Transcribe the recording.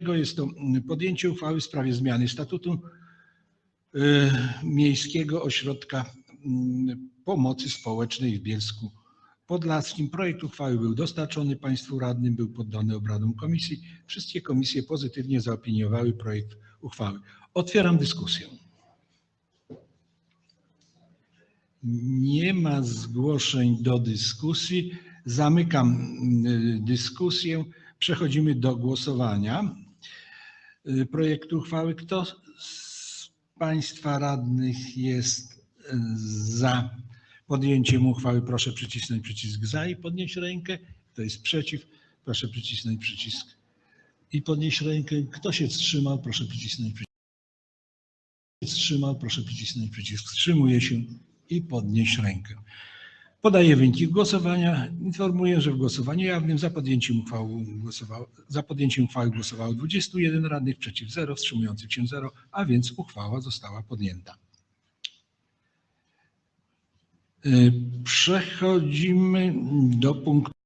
jest to podjęcie uchwały w sprawie zmiany statutu y, Miejskiego Ośrodka mm, Pomocy Społecznej w Bielsku Podlaskim. Projekt uchwały był dostarczony Państwu radnym, był poddany obradom komisji. Wszystkie komisje pozytywnie zaopiniowały projekt uchwały. Otwieram dyskusję. Nie ma zgłoszeń do dyskusji. Zamykam y, dyskusję. Przechodzimy do głosowania projektu uchwały. Kto z Państwa radnych jest y, za podjęciem uchwały? Proszę przycisnąć przycisk za i podnieść rękę. Kto jest przeciw? Proszę przycisnąć przycisk i podnieść rękę. Kto się wstrzymał? Proszę przycisnąć przycisk. Wstrzymał? Proszę przycisnąć przycisk. Wstrzymuje się i podnieść rękę. Podaję wyniki głosowania. Informuję, że w głosowaniu jawnym za podjęciem uchwały głosowało, za podjęciem uchwały głosowało 21 radnych, przeciw 0, wstrzymujących się 0, a więc uchwała została podjęta. Y, Przechodzimy do punktu